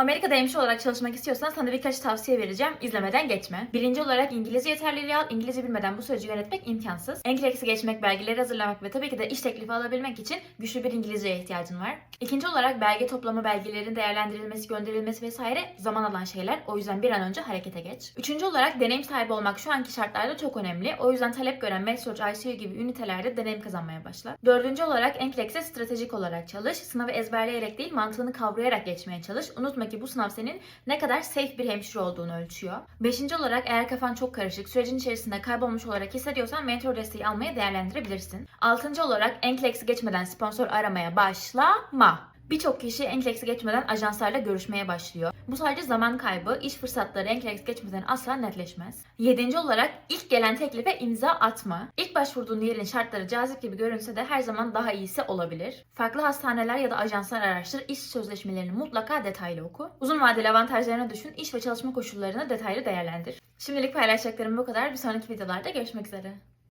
Amerika'da hemşire olarak çalışmak istiyorsan sana birkaç tavsiye vereceğim. İzlemeden geçme. Birinci olarak İngilizce yeterliliği al. İngilizce bilmeden bu süreci yönetmek imkansız. NCLEX'i geçmek, belgeleri hazırlamak ve tabii ki de iş teklifi alabilmek için güçlü bir İngilizceye ihtiyacın var. İkinci olarak belge toplama, belgelerin değerlendirilmesi, gönderilmesi vesaire zaman alan şeyler. O yüzden bir an önce harekete geç. Üçüncü olarak deneyim sahibi olmak şu anki şartlarda çok önemli. O yüzden talep gören MedSurg, ICU gibi ünitelerde deneyim kazanmaya başla. Dördüncü olarak NCLEX'e stratejik olarak çalış. Sınavı ezberleyerek değil mantığını kavrayarak geçmeye çalış. Unutma ki bu sınav senin ne kadar safe bir hemşire olduğunu ölçüyor. Beşinci olarak eğer kafan çok karışık, sürecin içerisinde kaybolmuş olarak hissediyorsan mentor desteği almayı değerlendirebilirsin. Altıncı olarak NCLEX'i geçmeden sponsor aramaya başlama. Birçok kişi NCLEX'i geçmeden ajanslarla görüşmeye başlıyor. Bu sadece zaman kaybı, iş fırsatları NCLEX geçmeden asla netleşmez. Yedinci olarak ilk gelen teklife imza atma. İlk başvurduğun yerin şartları cazip gibi görünse de her zaman daha iyisi olabilir. Farklı hastaneler ya da ajanslar araştır, iş sözleşmelerini mutlaka detaylı oku. Uzun vadeli avantajlarını düşün, iş ve çalışma koşullarını detaylı değerlendir. Şimdilik paylaşacaklarım bu kadar. Bir sonraki videolarda görüşmek üzere.